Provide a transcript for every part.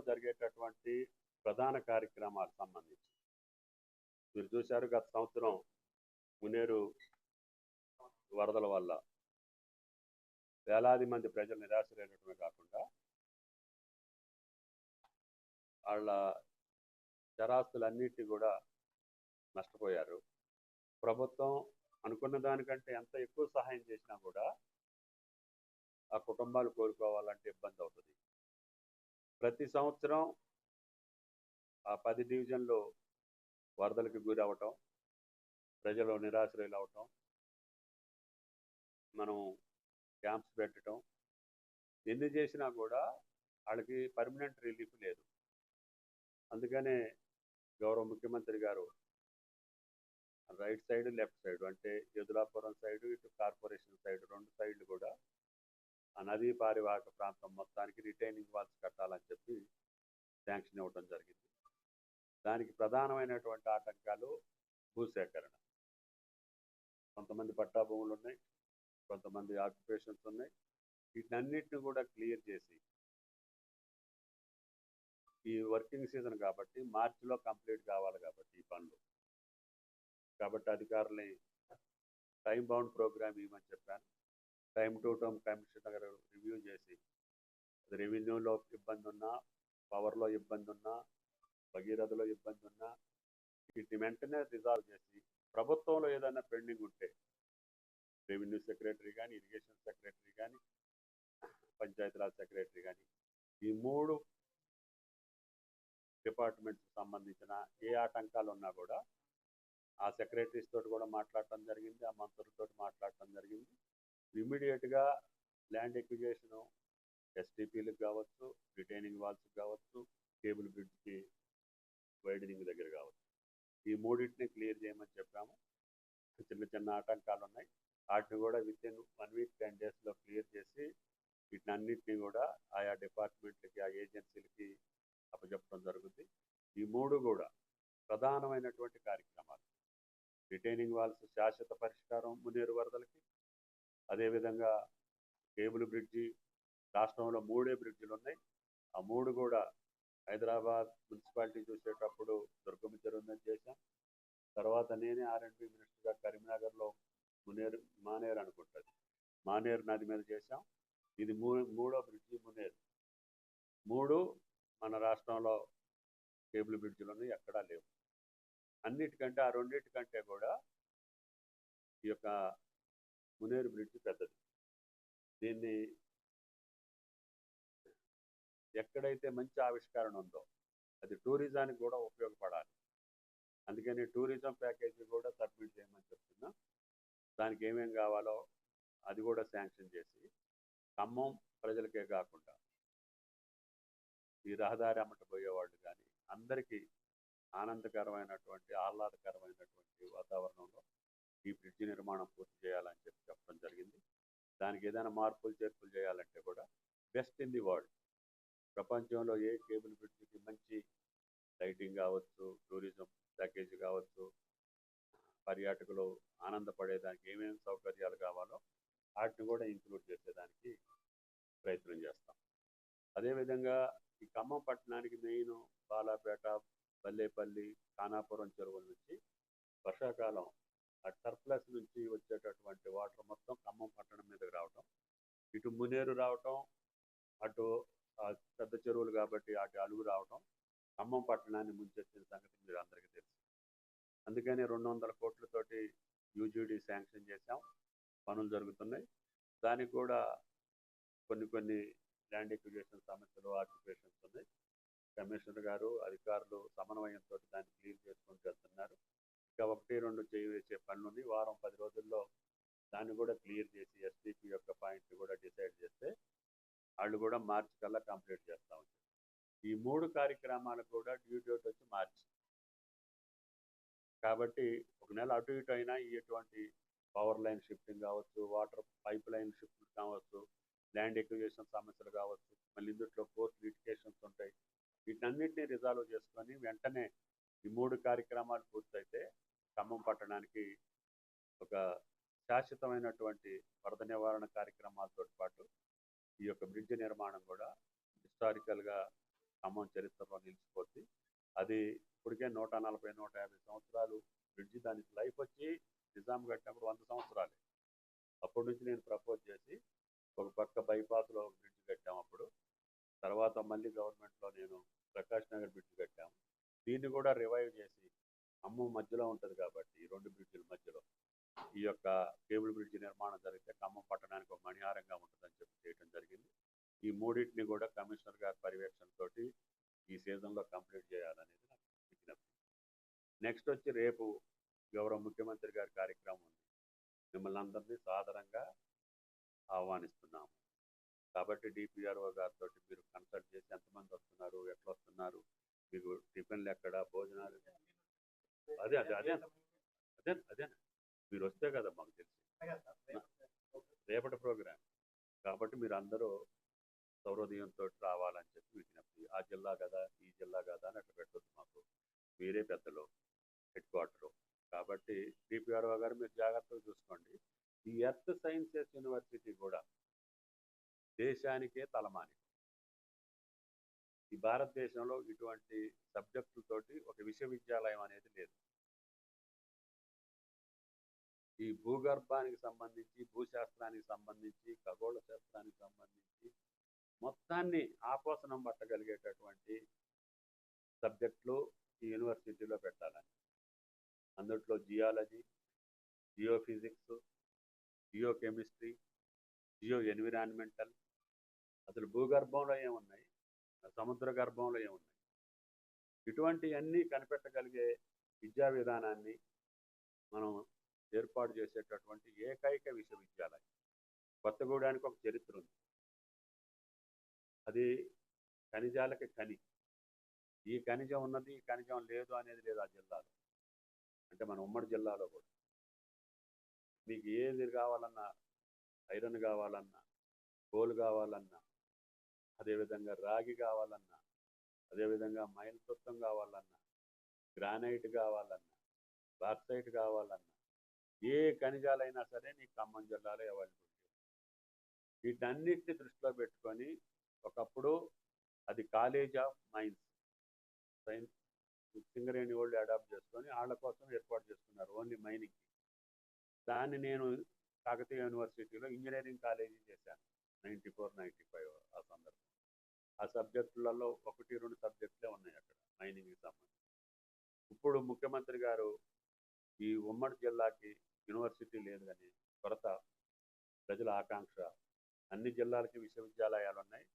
జరిగేటటువంటి ప్రధాన కార్యక్రమాలకు సంబంధించి. మీరు చూశారు గత సంవత్సరం మునేరు వరదల వల్ల వేలాది మంది ప్రజలు నిరాశరైనటమే కాకుండా వాళ్ళ చరాస్తులన్నిటి కూడా నష్టపోయారు. ప్రభుత్వం అనుకున్న దానికంటే ఎంత ఎక్కువ సహాయం చేసినా కూడా ఆ కుటుంబాలు కోలుకోవాలంటే ఇబ్బంది అవుతుంది. ప్రతి సంవత్సరం ఆ పది డివిజన్లు వరదలకు గురి అవటం ప్రజలు నిరాశ్రయులు అవటం మనం క్యాంప్స్ పెట్టడం ఎన్ని చేసినా కూడా వాళ్ళకి పర్మనెంట్ రిలీఫ్ లేదు. అందుకనే గౌరవ ముఖ్యమంత్రి గారు రైట్ సైడ్ లెఫ్ట్ సైడ్ అంటే యదులాపురం సైడ్ ఇటు కార్పొరేషన్ సైడ్ రెండు సైడ్లు కూడా ఆ నదీ పారివాహక ప్రాంతం మొత్తానికి రిటైనింగ్ వాల్స్ కట్టాలని చెప్పి శాంక్షన్ ఇవ్వడం జరిగింది. దానికి ప్రధానమైనటువంటి ఆటంకాలు భూసేకరణ. కొంతమంది పట్టా భూములు ఉన్నాయి కొంతమంది ఆక్యుపేషన్స్ ఉన్నాయి. వీటన్నిటిని కూడా క్లియర్ చేసి ఈ వర్కింగ్ సీజన్ కాబట్టి మార్చిలో కంప్లీట్ కావాలి కాబట్టి ఈ పనులు. కాబట్టి అధికారులని టైం బౌండ్ ప్రోగ్రామ్ ఇవ్వమని చెప్పాను. టైం టు టైం కమిషన్ దగ్గర రివ్యూ చేసి రెవెన్యూలో ఇబ్బంది ఉన్నా పవర్లో ఇబ్బంది ఉన్నా భగీరథలో ఇబ్బంది ఉన్నా వీటిని వెంటనే రిజాల్వ్ చేసి ప్రభుత్వంలో ఏదైనా పెండింగ్ ఉంటే రెవెన్యూ సెక్రటరీ కానీ ఇరిగేషన్ సెక్రటరీ కానీ పంచాయతీరాజ్ సెక్రటరీ కానీ ఈ మూడు డిపార్ట్మెంట్స్ సంబంధించిన ఏ ఆటంకాలు ఉన్నా కూడా ఆ సెక్రటరీస్ తోటి కూడా మాట్లాడటం జరిగింది ఆ మంత్రులతో మాట్లాడటం జరిగింది. ఇమీడియట్గా ల్యాండ్ ఎక్విజేషను ఎస్టీపీలకు కావచ్చు రిటైనింగ్ వాల్స్కి కావచ్చు కేబుల్ బ్రిడ్జ్కి వైడనింగ్ దగ్గర కావచ్చు. ఈ మూడింటిని క్లియర్ చేయమని చెప్పాము. చిన్న చిన్న ఆటంకాలు ఉన్నాయి. వాటిని కూడా within one week ten డేస్లో క్లియర్ చేసి వీటిని అన్నింటినీ కూడా ఆయా డిపార్ట్మెంట్లకి ఆ ఏజెన్సీలకి అప్పచెప్పడం జరుగుతుంది ఈ మూడు కూడా ప్రధానమైనటువంటి కార్యక్రమాలు. రిటైనింగ్ వాల్స్ శాశ్వత పరిష్కారం మునేరు వరదలకి అదేవిధంగా కేబుల్ బ్రిడ్జి రాష్ట్రంలో మూడే బ్రిడ్జిలు ఉన్నాయి. ఆ మూడు కూడా హైదరాబాద్ మున్సిపాలిటీ చూసేటప్పుడు దుర్గమ్మ చెరువుందని చేశాం. తర్వాత నేనే ఆర్ఎండ్బి మినిస్టర్గా కరీంనగర్లో మునేరు మానేరు అనుకుంటుంది. మానేరు నది మీద చేశాం. ఇది మూ మూడో బ్రిడ్జి మునేరు. మూడు మన రాష్ట్రంలో కేబుల్ బ్రిడ్జిలు ఉన్నాయి ఎక్కడా లేవు. అన్నిటికంటే ఆ రెండింటికంటే కూడా ఈ యొక్క మునేరు బ్రిడ్జ్ పెద్దది. దీన్ని ఎక్కడైతే మంచి ఆవిష్కరణ ఉందో అది టూరిజానికి కూడా ఉపయోగపడాలి. అందుకని టూరిజం ప్యాకేజీ కూడా సబ్మిట్ చేయమని చెప్తున్నా. దానికి ఏమేమి కావాలో అది కూడా శాంక్షన్ చేసి ఖమ్మం ప్రజలకే కాకుండా ఈ రహదారి అమ్మట పోయేవాళ్ళు కానీ అందరికీ ఆనందకరమైనటువంటి ఆహ్లాదకరమైనటువంటి వాతావరణంలో ఈ బ్రిడ్జి నిర్మాణం పూర్తి చేయాలని చెప్పి చెప్పడం జరిగింది. దానికి ఏదైనా మార్పులు చేర్పులు చేయాలంటే కూడా బెస్ట్ ఇన్ ది వరల్డ్. ప్రపంచంలో ఏ కేబుల్ బ్రిడ్జికి మంచి లైటింగ్ కావచ్చు టూరిజం ప్యాకేజ్ కావచ్చు పర్యాటకులు ఆనందపడేదానికి ఏమేమి సౌకర్యాలు కావాలో వాటిని కూడా ఇంక్లూడ్ చేసేదానికి ప్రయత్నం చేస్తాం. అదేవిధంగా ఈ ఖమ్మం పట్టణానికి మెయిన్ బాలాపేట పల్లెపల్లి ఖానాపురం చెరువుల నుంచి వర్షాకాలం ఆ టర్ప్లస్ నుంచి వచ్చేటటువంటి వాటర్ మొత్తం ఖమ్మం పట్టణం మీదకి రావటం ఇటు మునేరు రావటం అటు పెద్ద చెరువులు కాబట్టి అటు అలుగు రావటం ఖమ్మం పట్టణాన్ని ముంచెత్తిన సంగతి మీరు అందరికీ తెలుసు. అందుకని రెండు వందల కోట్లతోటి యూజీడీ శాంక్షన్ చేశాం. పనులు జరుగుతున్నాయి. దానికి కూడా కొన్ని కొన్ని ల్యాండ్ ఎక్విజేషన్ సమస్యలు ఆక్యుపేషన్స్ ఉన్నాయి. కమిషనర్ గారు అధికారులు సమన్వయంతో దాన్ని క్లీన్ చేసుకుంటూ వెళ్తున్నారు. ఇంకా ఒకటి రెండు చేయి వేసే పనులు ఉంది వారం పది రోజుల్లో దాన్ని కూడా క్లియర్ చేసి ఎస్డిపి యొక్క పాయింట్ కూడా డిసైడ్ చేస్తే వాళ్ళు కూడా మార్చి కల్లా కంప్లీట్ చేస్తూ ఉంటారు. ఈ మూడు కార్యక్రమాలు కూడా డ్యూ డేట్ వచ్చి మార్చి. కాబట్టి ఒక నెల అటు ఇటు అయినా ఎటువంటి పవర్ లైన్ షిఫ్టింగ్ కావచ్చు వాటర్ పైప్ లైన్ షిఫ్టింగ్ కావచ్చు ల్యాండ్ ఎక్విజేషన్ సమస్యలు కావచ్చు మళ్ళీ ఇందులో కోర్టు లిటికేషన్స్ ఉంటాయి. వీటన్నిటిని రిజాల్వ్ చేసుకొని వెంటనే ఈ మూడు కార్యక్రమాలు పూర్తయితే ఖమ్మం పట్టణానికి ఒక శాశ్వతమైనటువంటి వరద నివారణ కార్యక్రమాలతో పాటు ఈ యొక్క బ్రిడ్జ్ నిర్మాణం కూడా హిస్టారికల్గా ఖమ్మం చరిత్రలో నిలిచిపోద్ది. అది ఇప్పటికే నూట నలభై నూట యాభై సంవత్సరాలు బ్రిడ్జి దానికి లైఫ్ వచ్చి నిజాం కట్టినప్పుడు వంద సంవత్సరాలు. అప్పటి నుంచి నేను ప్రపోజ్ చేసి ఒక పక్క బైపాస్లో ఒక బ్రిడ్జ్ కట్టాము అప్పుడు. తర్వాత మళ్ళీ గవర్నమెంట్లో నేను ప్రకాష్ నగర్ బ్రిడ్జ్ కట్టాము దీన్ని కూడా రివైవ్ చేసి అమ్ము మధ్యలో ఉంటుంది కాబట్టి ఈ రెండు బ్రిడ్జిల మధ్యలో. ఈ యొక్క కేబుల్ బ్రిడ్జ్ నిర్మాణం జరిగితే ఖమ్మం పట్టణానికి ఒక మణిహారంగా ఉంటుందని చెప్పి చేయడం జరిగింది. ఈ మూడింటిని కూడా కమిషనర్ గారి పర్యవేక్షణతోటి ఈ సీజన్లో కంప్లీట్ చేయాలనేది నాకు విజ్ఞప్తి. నెక్స్ట్ వచ్చి రేపు గౌరవ ముఖ్యమంత్రి గారి కార్యక్రమం ఉంది. మిమ్మల్ని అందరినీ సాధారణంగా ఆహ్వానిస్తున్నాము. కాబట్టి డిపిఆర్ఓ గారితో మీరు కన్సల్ట్ చేసి ఎంతమంది వస్తున్నారు ఎట్లా వస్తున్నారు భోజనాలు ఎక్కడ భోజనాలు. అదే అదే అదే అదే అదే మీరు వస్తే కదా మాకు తెలిసి. రేపటి ప్రోగ్రామ్ కాబట్టి మీరు అందరూ సౌరోదయంతో రావాలని చెప్పి విజ్ఞప్తి. ఆ జిల్లా కదా ఈ జిల్లా కదా అని అట్లా పెట్టొద్దు మాకు. మీరే పెద్దలు హెడ్ క్వార్టరు. కాబట్టి డిపిఆర్ఓ గారు మీరు జాగ్రత్తగా చూసుకోండి. ఈ ఎర్త్ సైన్సెస్ యూనివర్సిటీ కూడా దేశానికే తలమాని ఈ భారతదేశంలో ఇటువంటి సబ్జెక్టులతోటి ఒక విశ్వవిద్యాలయం అనేది లేదు. ఈ భూగర్భానికి సంబంధించి భూశాస్త్రానికి సంబంధించి ఖగోళ శాస్త్రానికి సంబంధించి మొత్తాన్ని ఆపోసనం పట్టగలిగేటటువంటి సబ్జెక్టులు ఈ యూనివర్సిటీలో పెట్టాలని. అందుట్లో geology geophysics geochemistry geo geo environmental అసలు భూగర్భంలో ఏమున్నాయి? సముద్ర గర్భంలో ఏమున్నాయి ఇటువంటివన్నీ కనిపెట్టగలిగే విద్యా విధానాన్ని మనం ఏర్పాటు చేసేటటువంటి ఏకైక విశ్వవిద్యాలయం. కొత్తగూడానికి ఒక చరిత్ర ఉంది. అది ఖనిజాలకి ఖని. ఈ ఖనిజం ఉన్నది ఈ ఖనిజం లేదు అనేది లేదు ఆ జిల్లాలో. అంటే మన ఉమ్మడి జిల్లాలో కూడా. మీకు ఏది కావాలన్నా ఐరన్ కావాలన్నా కోల్ కావాలన్నా అదేవిధంగా రాగి కావాలన్నా అదేవిధంగా మైల్తత్వం కావాలన్నా గ్రానైట్ కావాలన్నా బాక్సైట్ కావాలన్నా ఏ ఖనిజాలైనా సరే నీ ఖమ్మం జిల్లాలో అవైలబిలిటీ వీటన్నిటిని దృష్టిలో పెట్టుకొని ఒకప్పుడు అది college of mines science Singareni వాళ్ళు అడాప్ట్ చేసుకొని వాళ్ళ కోసం ఏర్పాటు చేసుకున్నారు ఓన్లీ మైనింగ్ దాన్ని నేను కాకతీయ యూనివర్సిటీలో ఇంజనీరింగ్ కాలేజీ చేశాను నైంటీ ఫోర్ నైంటీ ఫైవ్ ఆ సందర్భం ఆ సబ్జెక్టులలో ఒకటి రెండు సబ్జెక్టులే ఉన్నాయి అక్కడ మైనింగ్కి సంబంధించి. ఇప్పుడు ముఖ్యమంత్రి గారు ఈ ఉమ్మడి జిల్లాకి యూనివర్సిటీ లేదు కానీ కొరత ప్రజల ఆకాంక్ష అన్ని జిల్లాలకి విశ్వవిద్యాలయాలు ఉన్నాయి.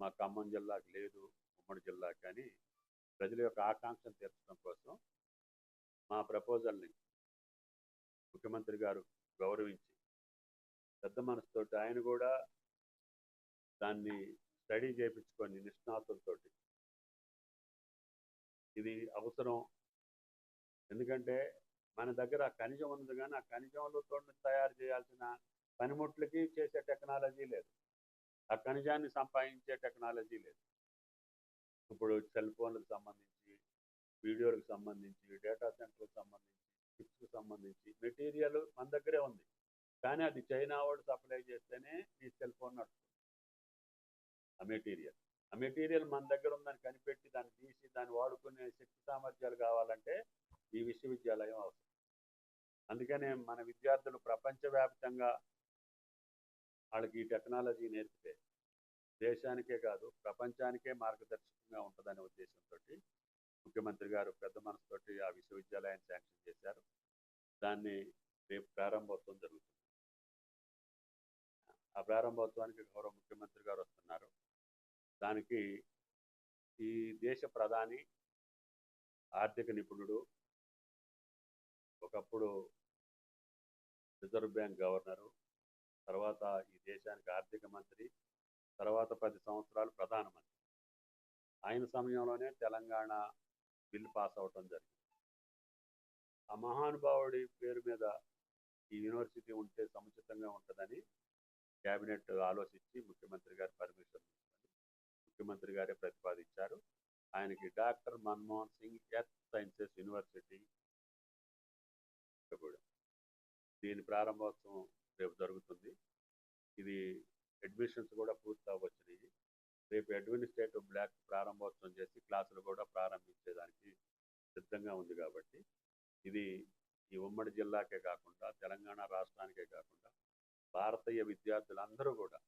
మా ఖమ్మం జిల్లాకి లేదు ఉమ్మడి జిల్లాకి కానీ ప్రజల యొక్క ఆకాంక్షను తీర్చడం కోసం మా ప్రపోజల్ని ముఖ్యమంత్రి గారు గౌరవించి పెద్ద మనసుతో ఆయన కూడా దాన్ని స్టడీ చేయించుకొని నిష్ణాతులతోటి. ఇది అవసరం. ఎందుకంటే మన దగ్గర ఖనిజం ఉన్నది కానీ ఆ ఖనిజంలో తయారు చేయాల్సిన పనిముట్లకి చేసే టెక్నాలజీ లేదు. ఆ ఖనిజాన్ని సంపాదించే టెక్నాలజీ లేదు. ఇప్పుడు సెల్ ఫోన్లకు సంబంధించి వీడియోలకు సంబంధించి డేటా సెంటర్లకు సంబంధించి చిప్స్కి సంబంధించి మెటీరియల్ మన దగ్గరే ఉంది. కానీ అది చైనా వాళ్ళు సప్లై చేస్తేనే ఈ సెల్ ఫోన్ నడుస్తుంది. ఆ మెటీరియల్. ఆ మెటీరియల్ మన దగ్గర ఉందని కనిపెట్టి దాన్ని తీసి దాన్ని వాడుకునే శక్తి సామర్థ్యాలు కావాలంటే ఈ విశ్వవిద్యాలయం అవసరం. అందుకనే మన విద్యార్థులు ప్రపంచవ్యాప్తంగా వాళ్ళకి ఈ టెక్నాలజీ నేర్పితే దేశానికే కాదు ప్రపంచానికే మార్గదర్శకంగా ఉంటుందనే ఉద్దేశంతో ముఖ్యమంత్రి గారు పెద్ద మనసుతోటి ఆ విశ్వవిద్యాలయాన్ని శాంక్షన్ చేశారు. దాన్ని రేపు ప్రారంభోత్సవం జరుగుతుంది. ఆ ప్రారంభోత్సవానికి గౌరవ ముఖ్యమంత్రి గారు వస్తున్నారు. దానికి ఈ దేశ ప్రధాని ఆర్థిక నిపుణుడు ఒకప్పుడు రిజర్వ్ బ్యాంక్ గవర్నరు తర్వాత ఈ దేశానికి ఆర్థిక మంత్రి తర్వాత పది సంవత్సరాలు ప్రధానమంత్రి. ఆయన సమయంలోనే తెలంగాణ బిల్ పాస్ అవటం జరిగింది. ఆ మహానుభావుడి పేరు మీద ఈ యూనివర్సిటీ ఉంటే సముచితంగా ఉంటుందని క్యాబినెట్ ఆలోచించి ముఖ్యమంత్రి గారి పర్మిషన్ ముఖ్యమంత్రి గారే ప్రతిపాదించారు. ఆయనకి doctor Manmohan Singh earth sciences university దీని ప్రారంభోత్సవం రేపు జరుగుతుంది. ఇది అడ్మిషన్స్ కూడా పూర్తి అవ్వచ్చినాయి రేపు అడ్మినిస్ట్రేటివ్ బ్లాక్ ప్రారంభోత్సవం చేసి క్లాసులు కూడా ప్రారంభించేదానికి సిద్ధంగా ఉంది కాబట్టి ఇది ఈ ఉమ్మడి జిల్లాకే కాకుండా తెలంగాణ రాష్ట్రానికే కాకుండా భారతీయ విద్యార్థులందరూ కూడా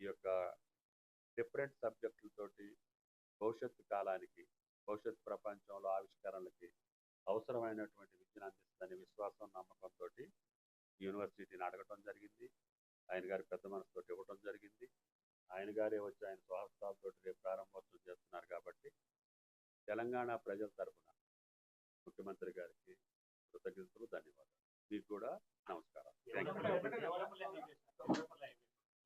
ఈ యొక్క డిఫరెంట్ సబ్జెక్టులతోటి భవిష్యత్తు కాలానికి భవిష్యత్ ప్రపంచంలో ఆవిష్కరణలకి అవసరమైనటువంటి విద్యను అందిస్తుందనే విశ్వాసం నమ్మకంతో యూనివర్సిటీని అడగటం జరిగింది. ఆయన గారి పెద్ద మనసుతోటి ఇవ్వటం జరిగింది. ఆయన గారే వచ్చి ఆయన స్వహస్తాలతో రేపు ప్రారంభోత్సవం చేస్తున్నారు కాబట్టి తెలంగాణ ప్రజల తరఫున ముఖ్యమంత్రి గారికి కృతజ్ఞతలు ధన్యవాదాలు. మీకు కూడా నమస్కారం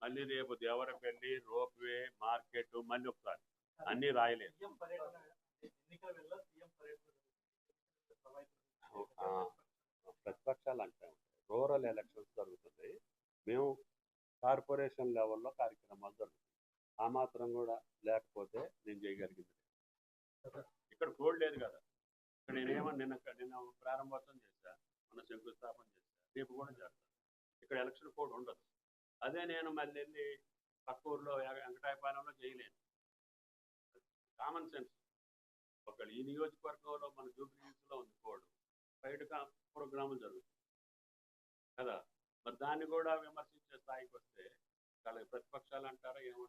మళ్ళీ రేపు దేవరపల్లి రోప్వే మార్కెట్ మళ్ళీ ఒకసారి. అన్నీ రాయలేదు. ప్రతిపక్షాలు అంటే రూరల్ ఎలక్షన్స్ జరుగుతున్నాయి. మేము కార్పొరేషన్ లెవెల్లో కార్యక్రమాలు జరుగుతాయి ఆ మాత్రం కూడా లేకపోతే నేను చేయగలిగింది ఇక్కడ కోడ్ లేదు కదా. ఇక్కడ నేనేమో నిన్న నిన్న ప్రారంభోత్సవం చేశా మొన్న శంకుస్థాపన చేశా రేపు కూడా చేస్తాను. ఇక్కడ ఎలక్షన్ కోడ్ ఉండదు. అదే నేను మళ్ళీ వెళ్ళి పక్క ఊర్లో వెంకటాయపాలెంలో చేయలేను. Common sense. ఒకళ్ళు ఈ నియోజకవర్గంలో మన జూబ్లీలో ఉంది కోడు. బయట ప్రోగ్రాములు జరుగుతుంది కదా? మరి దాన్ని కూడా విమర్శించే స్థాయికి వస్తే చాలా ప్రతిపక్షాలు అంటారా ఏమంటారు?